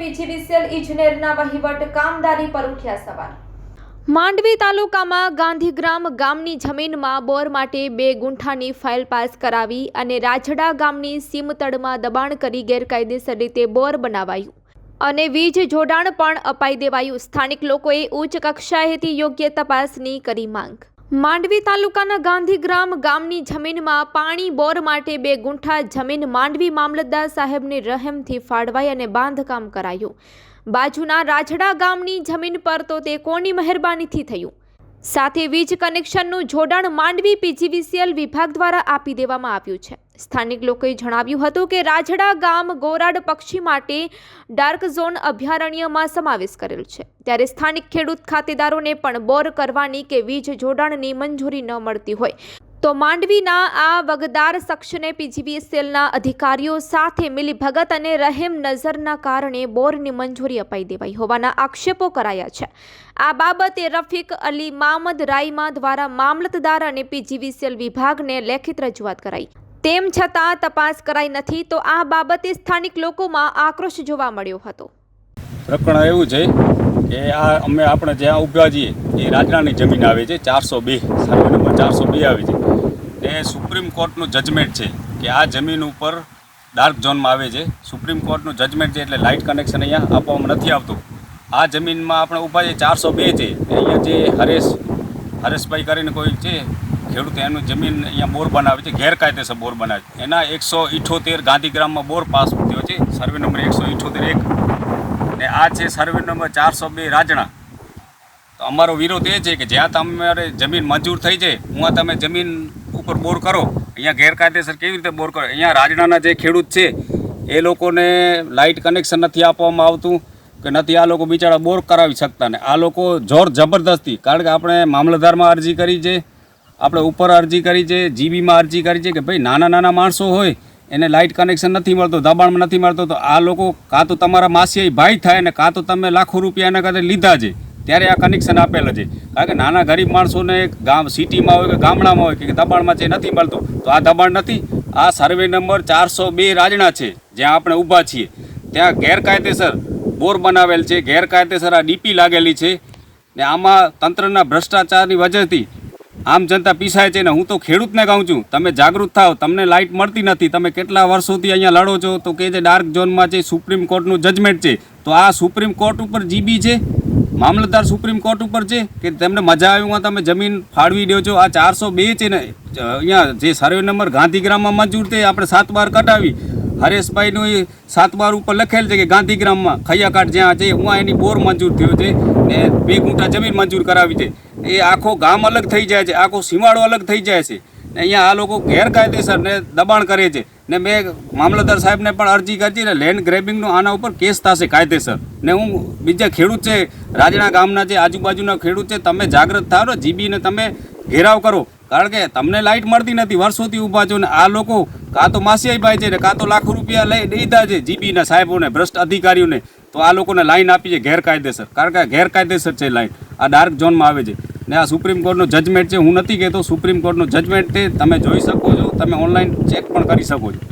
PGVCL ઇજનેરના વહીવટ કામદારી પર ઉઠ્યા સવાલ. માંડવી તાલુકામાં ગાંધીગ્રામ ગામની જમીનમાં બોર માટે બે ગુંઠાની ફાઇલ પાસ કરાવી અને રાજડા ગામની સીમતળમાં દબાણ કરી ગેરકાયદેસર રીતે બોર બનાવાયું. અને વીજ જોડાણ પણ અપાઈ દેવાયું. સ્થાનિક લોકોએ ઉચ્ચ કક્ષાએથી યોગ્ય તપાસની કરી માંગ. માંડવી તાલુકાના ગાંધીગ્રામ ગામની જમીનમાં પાણી બોર માટે બે ગુંઠા જમીન માંડવી મામલતદાર સાહેબની રહેમથી ફાળવાઈ અને બાંધકામ કરાયું. બાજુના રાજડા ગામની જમીન પર તો તે કોની મહેરબાનીથી થયું? સાથે વીજ કનેક્શનનું જોડાણ માંડવી પીજીવીસીએલ વિભાગ દ્વારા આપી દેવામાં આવ્યું છે. સ્થાનિક લોકોએ જણાવ્યું હતું કે રાજડા ગામ ગોરાડ પક્ષી માટે ડાર્ક ઝોન અભયારણ્યમાં સમાવેશ કરેલ છે. ત્યારે સ્થાનિક ખેડૂત ખાતેદારોને પણ બોર કરવાની કે વીજ જોડાણની મંજૂરી ન મળતી હોય. તો માંડવીના આ વગદાર શખ્સને પીજીવીસીએલના અધિકારીઓ સાથે મિલી ભગત અને રહેમ નજરના કારણે બોરની મંજૂરી અપાઈ દેવાઈ હોવાના આક્ષેપો કરાયા છે. આ બાબતે રફીક અલી મામદ રાઈમા દ્વારા મામલતદાર અને પીજીવીસીએલ વિભાગને લેખિત રજૂઆત કરાઈ. તેમ છતાં તપાસ કરાઈ નથી તો આ બાબતે સ્થાનિક લોકોમાં આક્રોશ જોવા મળ્યો હતો. પ્રકરણ એવું છે કે આ અમે આપણે જ્યાં ઊભા છીએ એ રાજડાની જમીન આવે છે, ચારસો બે સર્વે નંબર ચારસો બે આવે છે. એ સુપ્રીમ કોર્ટનું જજમેન્ટ છે કે આ જમીન ઉપર ડાર્ક ઝોનમાં આવે છે. સુપ્રીમ કોર્ટનું જજમેન્ટ છે એટલે લાઇટ કનેક્શન અહીંયા આપવામાં નથી આવતું. આ જમીનમાં આપણે ઊભા છે ચારસો બે છે. અહીંયા જે હરેશ, હરેશભાઈ કરીને કોઈ છે, ખેડૂત એનું જમીન અહીંયા બોર બનાવે છે, ગેરકાયદેસર બોર બનાવે છે. એના એકસો ઇઠોતેર ગાંધીગ્રામમાં બોર પાસ થયો છે. સર્વે નંબર એકસો ઇઠોતેર એક. ને આ છે સર્વે નંબર ચારસો બે રાજણા. તો અમારો વિરોધ એ છે કે જ્યાં તમારે જમીન મંજૂર થઈ છે હું તમે જમીન ઉપર બોર કરો. અહીંયા ગેરકાયદેસર કેવી રીતે બોર કરો? અહીંયા રાજડાના જે ખેડૂત છે, એ લોકોને લાઇટ કનેક્શન નથી આપવામાં આવતું, કે નથી આ લોકો બિચારા બોર કરાવી શકતા ને. આ લોકો જોર જબરદસ્તી, કારણ કે આપણે મામલતદારમાં અરજી કરી છે, આપણે ઉપર અરજી કરી છે, જીબીમાં અરજી કરી છે કે ભાઈ નાના નાના માણસો હોય, એને લાઇટ કનેક્શન નથી મળતું, દબાણમાં નથી મળતો, તો આ લોકો કાં તો તમારા માસી ભાઈ થાય ને કાં તો તમે લાખો રૂપિયા એના કરતા લીધા છે. ત્યારે આ કનેક્શન આપેલ છે. કારણ કે નાના ગરીબ માણસોને ગામ સિટીમાં હોય કે ગામડામાં હોય કે દબાણમાં છે નથી મળતું. તો આ દબાણ નથી. આ સર્વે નંબર ચારસો બે રાજણા છે, જ્યાં આપણે ઊભા છીએ. ત્યાં ગેરકાયદેસર બોર બનાવેલ છે. ગેરકાયદેસર આ ડીપી લાગેલી છે. ને આમાં તંત્રના ભ્રષ્ટાચારની વજહથી આમ જનતા પીસાય છે ને હું તો ખેડૂતને કહું છું, તમે જાગૃત થાવ તમને લાઇટ મળતી નથી. તમે કેટલા વર્ષોથી અહીંયા લડો છો તો કે જે ડાર્ક ઝોનમાં જે સુપ્રીમ કોર્ટનું જજમેન્ટ છે. તો આ સુપ્રીમ કોર્ટ ઉપર જીબી છે? મામલતદાર સુપ્રીમ કોર્ટ ઉપર છે કે તમને મજા આવ્યું તમે જમીન ફાળવી દો છો. આ ચારસો બે છે ને અહીંયા જે સર્વે નંબર ગાંધીગ્રામમાં મંજૂર થઈ આપણે સાત બાર કટાવી હરેશભાઈનું એ સાત બાર ઉપર લખેલ છે કે ગાંધીગ્રામમાં ખૈયાકાટ જ્યાં છે, હું એની બોર મંજૂર થયો છે ને બે ગુંટા જમીન મંજૂર કરાવી છે. એ આખો ગામ અલગ થઈ જાય છે, આખો સીમાડો અલગ થઈ જાય છે. ને અહીંયા આ લોકો ગેરકાયદેસર ને દબાણ કરે છે. ને મેં મામલતદાર સાહેબને પણ અરજી કરી ને લેન્ડ ગ્રેબિંગનો આના ઉપર કેસ થશે કાયદેસર. ને હું બીજા ખેડૂત છે, રાજણા ગામના જે આજુબાજુના ખેડૂત છે, તમે જાગૃત થાવ જીબીને તમે ઘેરાવ કરો. કારણ કે તમને લાઇટ મળતી નથી, વર્ષોથી ઊભા છો ને આ લોકો કાં તો માસિયાઈભાઈ છે ને કાં તો લાખો રૂપિયા લઈ દીધા છે જીબીના સાહેબોને, ભ્રષ્ટ અધિકારીઓને. તો આ લોકોને લાઈન આપી છે ગેરકાયદેસર. કારણ કે ગેરકાયદેસર છે લાઇન. આ ડાર્ક ઝોનમાં આવે છે. ને આ સુપ્રીમ કોર્ટનું જજમેન્ટ છે, હું નથી કહેતો સુપ્રીમ કોર્ટનું જજમેન્ટ છે, તમે જોઈ શકો છો, તમે ઓનલાઈન ચેક પણ કરી શકો છો.